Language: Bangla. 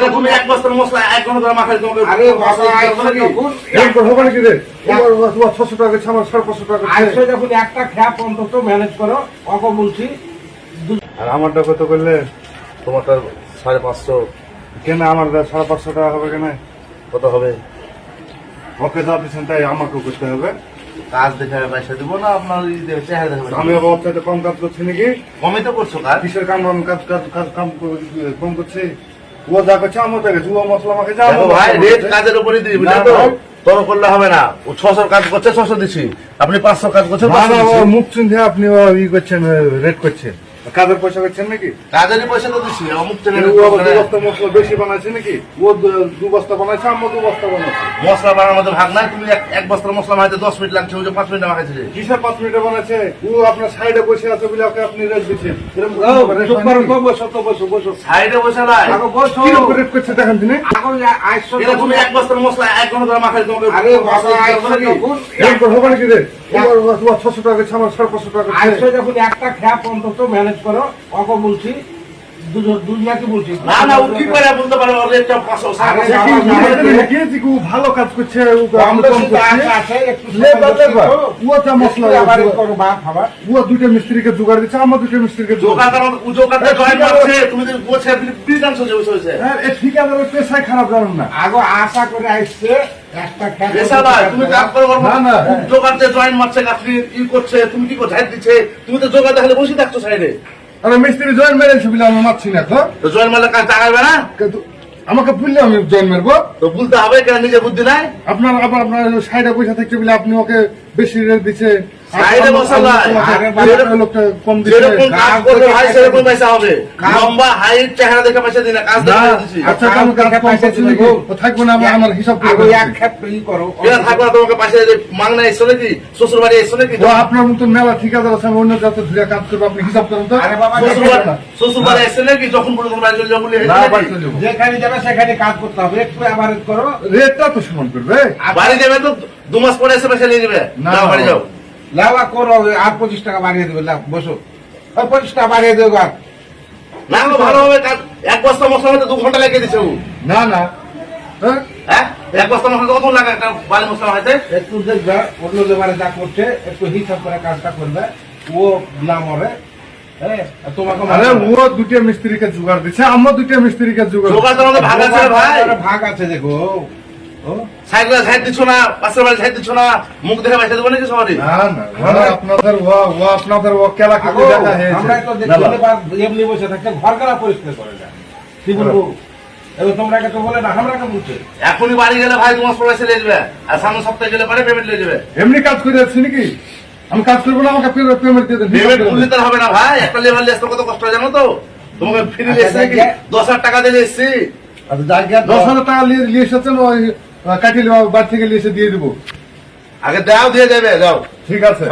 এটা তুমি এক বস্তার মশলা এক ঘণ্টা ধরে মাখাই তোমাকে আরে মশলা হবে নাকি? রে? তোমার ছশো টাকা আমার সাড়ে পাঁচশো টাকা। একটা খ্যাপ অন্তত ম্যানেজ করো অক বলছি। আর আমারটা কত করলে? তোমারটা সাড়ে পাঁচশো। কেন আমার সাড়ে পাঁচশো টাকা হবে কেন? কত হবে? ওকে যা দিচ্ছেন তাই আমাকেও করতে হবে। কাজ দেখে পয়সা দিব না আপনার চেহারা আমি? আবার কম কাজ করছি নাকি? কমই তো করছ কাজ। কিসের কাম? কাজ কাজ কাজ কাম কম করছি? ও যা করছে আমার দেখে জুয়া মশলা আমাকে যা দেখো ভাই রেট কাজের উপরই দিই বুঝলেন তো না, করলে হবে না। ও ছশো কাজ করছে ছশো দিছি। আপনি পাঁচশো কাজ করছেন। মুখ চিনতে আপনি ই করছেন রেট করছেন। কাজের পয়সা করছেন নাকি? কাজেরই পয়সা তো দিচ্ছি অমুক দু বস্তা মশলা বেশি বানাইছে নাকি? ও দু- বস্তা বানাইছে আমার দু বস্তা বানাইছে মশলা বানানোর মধ্যে ভাগ নাই তুমি এক- এক বস্তার মশলা মাইতে দশ মিনিট লাগছে ওই যে পাঁচ মিনিট মাখাইছে কিসের পাঁচ মিনিটে বানাইছে ও আপনার সাইডে বসে আছে বলে ওকে আপনি রেট দিচ্ছেন। এরকম ও, rate চুপ করো নাকি? তো, বসো তো বসো বসো। সাইডে বসে নাই। বসো। রেট করছে দেখেন তিনি? এক বস্তার মশলা এক ঘণ্টা ধরে মাখাই তোমাকে আরে মশলা দিতে আইসো হবে নাকি? যখন ছশো টাকা আমার সাড়ে পাঁচশো টাকা। যখন একটা খ্যাপ অন্তত ম্যানেজ করো অক বলছি ভালো কাজ করছে ও মিস্ত্রিকে জোগাড় দিচ্ছে আমার মিস্ত্রিকে হ্যাঁ, ঠিকাদারের পেশায় খারাপ জানেন না আগো আশা করে আসছে তুমি কাজ জয়েন মারছে ই করছে তুমি কি করছ? হাত দিচ্ছে। তুমি তো জোগাড় দেখালে বসে থাকছো সাইডে। আমি মিস্ত্রি জয়েন মেরেছি বলে আমি মারছি না তো? তো জয়েন মারলে কাজ টাকাবে না? কিন্তু আমাকে বললে আমি জয়েন মারবো। তো বলতে হবে কেন নিজে বুদ্ধি নাই? আপনার আবার আপনার সাইডে পয়সা থাকছে বলে আপনি ওকে বেশি রেট আচ্ছা না আমার- হিসাব মাংনা আপনার মতো মেলা ঠিকাদার আছে অন্য যাতে ধরে কাজ করব আপনি হিসাব করেন তো। যেখানে যাবে সেখানে কাজ করতে হবে। একটু আবার করো। রেটটা তো সমান করবে। বাড়ি যাবে তো দু মাস পরে এসে পয়সা নিয়ে যাবে না, যাও না, বাড়ি যাও। লাভা করো আর পঁচিশ টাকা বাড়িয়ে দেবে লাভ বসো। আর পঁচিশ টাকা বাড়িয়ে দেবে আর না ভালো হবে এক বস্তা মশলা হতে দু ঘণ্টা লাগিয়ে দিচ্ছে না না। হ্যাঁ? হ্যাঁ? এক বস্তা মশলা কত লাগে একটা বালি মশলা হয়েছে একটু দেখবে অন্য যা করছে একটু হিসাব করে কাজটা করবে। ও না মরে। হ্যাঁ? আর তোমাকে আরে মারবে ও দুটো মিস্ত্রিকে জোগাড় দিচ্ছে আমার দুটো মিস্ত্রিকে জোগাড় ভাগ আছে ভাই। ভাগ আছে দেখো। সাইকেল সাইড দিচ্ছ না পাশের বাড়ি সাইড দিচ্ছ না মুখ দেখে পয়সা দেবো নাকি সবারই? না না আপনাদের ও ও আপনাদের ও কেলা আগো, কিন্তু দেখা আমরা তো দেখি এমনি বসে থাকতে ঘর কেনা পরিষ্কার করে না কি বলব এবার তোমরা তো বলে না আমরা কে বলছে এখনই বাড়ি গেলে ভাই যাবে আর সামনে সপ্তাহে গেলে পরে পেমেন্ট নিয়ে যাবে। এমনি কাজ করে যাচ্ছি নাকি? আমি কাজ করব না আমাকে পেমেন্ট দিয়ে দেন পেমেন্ট করলে তো হবে না ভাই একটা লেবার আসতে কত কষ্ট হয় জানো তো? তোমাকে ফ্রি আচ্ছা, নাকি? দশ হাজার টাকা দিয়ে এসছি। আচ্ছা দশ হাজার টাকা নিয়ে নিয়ে এসেছেন কাটিয়ে বাড়ি থেকে এসে দিয়ে দেবো। আগে দাও দিয়ে দেবে যাও। ঠিক আছে।